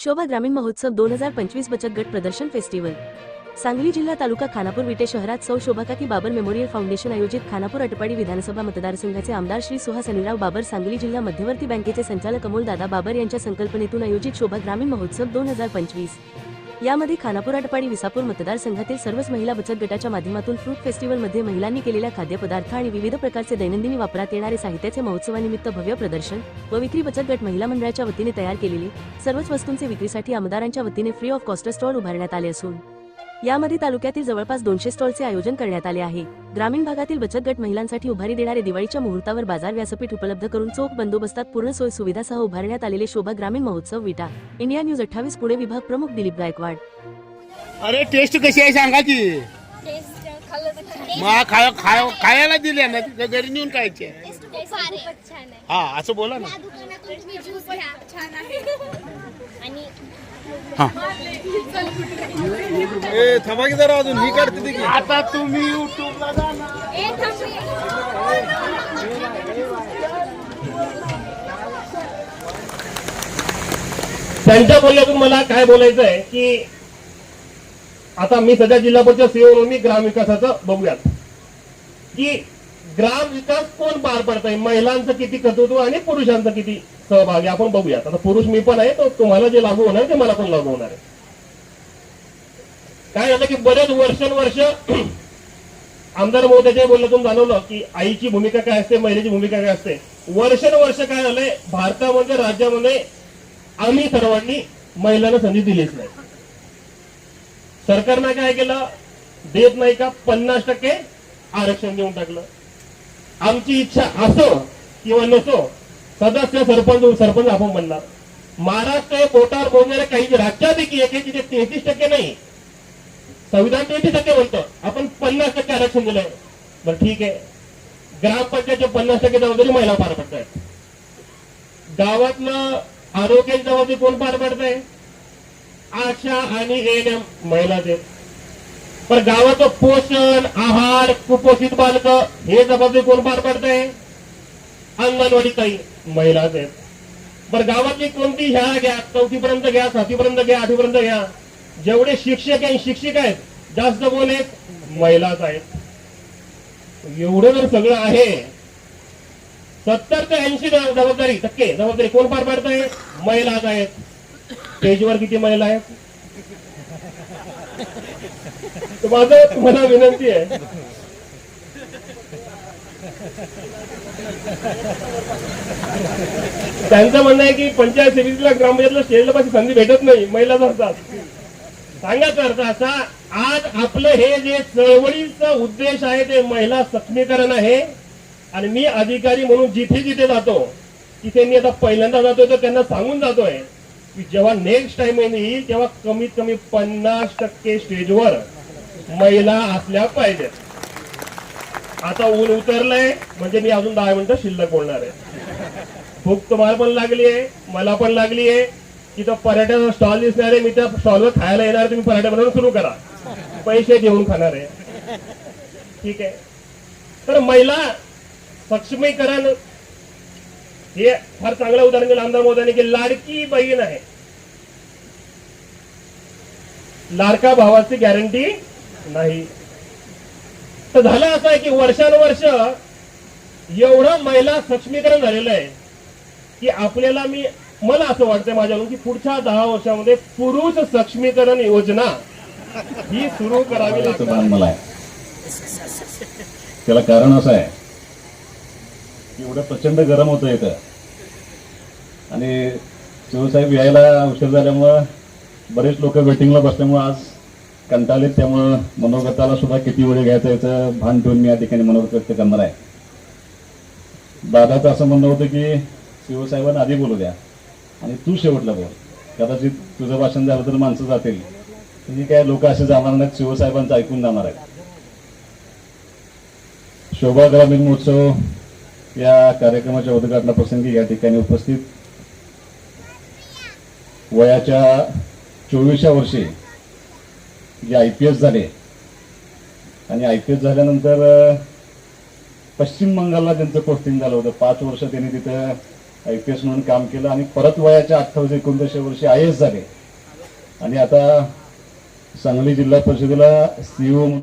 शोभा ग्रामीण महोत्सव दोन हजार पंचवीस बचत गट प्रदर्शन फेस्टिवल. सांगली जिल्हा तालुका खानापूर विटे शहरात सौ शोभाकाकी बाबर मेमोरियल फाउंडेशन आयोजित खानापूर अटपाडी विधानसभा मतदारसंघाचे आमदार श्री सुहास अनिराव बाबर सांगली जिल्हा मध्यवर्ती बँकेचे संचालक अमोल दादा बाबर यांच्या संकल्पनेतून आयोजित शोभा ग्रामीण महोत्सव दोन हजार पंचवीस. यामध्ये खानापूर आटपाडी विसापूर मतदारसंघातील सर्वच महिला बचत गटाच्या माध्यमातून फ्रूट फेस्टिवलमध्ये महिलांनी केलेल्या खाद्यपदार्थ आणि विविध प्रकारचे दैनंदिनी वापरात येणारे साहित्याचे महोत्सवानिमित्त भव्य प्रदर्शन व विक्री बचत गट महिला मंडळाच्या वतीने तयार केलेली सर्वच वस्तूंचे विक्रीसाठी आमदारांच्या वतीने फ्री ऑफ कॉस्ट स्टॉल उभारण्यात आले असून यामध्ये तालुक्यातील जवळपास दोनशे स्टॉलचे आयोजन करण्यात आले आहे. ग्रामीण भागातील बचत गट महिलांसाठी उभारी देणारे दिवाळीच्या मुहूर्तावर बाजार व्यासपीठ उपलब्ध करून चोख बंदोबस्तात पूर्ण सोय सुविधासह उभारण्यात आलेले शोभा ग्रामीण महोत्सव विटा. इंडिया न्यूज अठ्ठावीस पुणे विभाग प्रमुख दिलीप गायकवाड. अरे टेस्ट कशी आहे सांगा की? खायला दिल्या ना घरी नेऊन खायचे हा असं बोला ना. या दुकानातून तुम्ही ज्यूस घ्या. छान आहे. आणि ए थांबा की जरा अजून. ही काढते ती की. आता तुम्ही युट्यूबला त्यांच्या बोलण्यातून मला काय बोलायचं आहे की आता मी सध्या जिल्हा परिषद सीओ म्हणून मी ग्रामविकासाचं बघूयात. की ग्राम विकास कोण पार पडतंय? महिलांचं किती कर्तृत्व आणि पुरुषांचं किती सहभागी? आपण बघूयात. आता पुरुष मी पण आहे तो तुम्हाला जे लागू होणार ते मला पण लागू होणार आहे. काय झालं की बरेच वर्षानुवर्ष आमदार महोदयाच्या बोलण्यातून जाणवलं की आईची भूमिका काय असते महिलेची भूमिका काय असते. वर्षानुवर्ष काय झालंय भारतामध्ये राज्यामध्ये आम्ही सर्वांनी महिलांना संधी दिलीच नाही. सरकारनं काय केलं? देत नाही का? पन्नास टक्के आरक्षण देऊन टाकलं. आमची इच्छा असो किंवा नसो सदस्य सरपंच सरपंच आपण म्हणणार. महाराष्ट्र हे बोटावर बोलणाऱ्या काही राज्यापैकी एक आहे तिथे तेहतीस टक्के नाही. संविधान ट्वेंटी टक्के म्हणतं आपण पन्नास टक्के आरक्षण दिलंय. बरं ठीक आहे. ग्रामपंचायतच्या पन्नास टक्के जबाबदारी महिला पार पडतायत गावातलं आरोग्याची जबाबदारी कोण पार पडतंय आशा आणि एएनएम महिलाच. आहेत पण गावाचं पोषण आहार कुपोषित बालक हे जबाबदारी कोण पार पडतंय अंगणवाडी काही महिलाच. आहेत बरं गावातली कोणती? ह्या घ्या. चौथीपर्यंत घ्या सातवीपर्यंत घ्या आठवीपर्यंत घ्या. जेवढे शिक्षक आणि शिक्षिका आहेत जास्त कोण आहेत महिलाच आहेत. एवढं जर सगळं आहे सत्तर ते ऐंशी जबाबदारी टक्के जबाबदारी कोण पार पाडताय? महिलाच आहेत. स्टेजवर किती महिला आहेत? माझं तुम्हाला विनंती आहे. त्यांचं म्हणणं आहे की पंचायत समितीला ग्रामपंचायतला स्टेजला पाहिजे संधी भेटत नाही महिलाच असतात. सांगायचा अर्थ असा. आज आपलं हे जे चळवळीचा उद्देश आहे ते महिला सक्षमीकरण आहे. आणि मी अधिकारी म्हणून जिथे जिथे जातो तिथे मी आता पहिल्यांदा जातोय तर त्यांना सांगून जातोय की जेव्हा नेक्स्ट टाइम येईल तेव्हा कमीत कमी पन्नास टक्के स्टेजवर महिला असल्या पाहिजेत. आता ऊन उतरलंय म्हणजे मी अजून दहा मिनिटं शिल्लक बोलणार आहे. भूक तुम्हाला पण लागली आहे मला पण लागली आहे तिथं पर्यटन स्टॉल दिसणार आहे मी त्या स्टॉलवर खायला येणार तुम्ही पर्यटन बनवून सुरू करा. पैसे देऊन खाणार आहे. ठीक आहे. तर महिला सक्षमीकरण हे फार चांगलं उदाहरण दिलं आमदार मोदयांनी की लाडकी बहीण आहे. लाडका भावाची गॅरंटी नाही. तर झालं असं आहे की वर्षानुवर्ष एवढं महिला सक्षमीकरण झालेलं आहे की आपल्याला मी मला असं वाटतंय माझ्याकडून की पुढच्या दहा वर्षामध्ये पुरुष सक्षमीकरण योजना ही सुरू करावी लागणार. मला आहे त्याला कारण असं आहे की एवढं प्रचंड गरम होतं इथं. आणि शिवसाहेब यायला उशीर झाल्यामुळं बरेच लोक वेटिंगला बसल्यामुळं आज कंटाळलेत त्यामुळं मनोगताला सुद्धा किती वेळ घ्यायचं याचं भान ठेवून मी या ठिकाणी मनोगत व्यक्त करणार आहे. दादाचं असं म्हणणं होतं की शिवसाहेबांना आधी बोलू द्या. आणि तू शेवटला बोल. कदाचित तुझं भाषण झालं तर माणसं जातील. म्हणजे काय लोक असे जाणार नाहीत शिवसाहेबांचं ऐकून जाणार आहेत. शोभा ग्रामीण महोत्सव या कार्यक्रमाच्या उद्घाटनाप्रसंगी या ठिकाणी उपस्थित. वयाच्या चोवीसच्या वर्षी जे आय पी एस झाले. आणि आय पी एस झाल्यानंतर पश्चिम बंगालला त्यांचं पोस्टिंग झालं होतं. पाच वर्ष त्यांनी तिथं आय पी एस म्हणून काम केलं आणि परत वयाच्या अठ्ठावीस एकोणतीसशे वर्षी आय एस झाले. आणि आता सांगली जिल्हा परिषदेला सीओ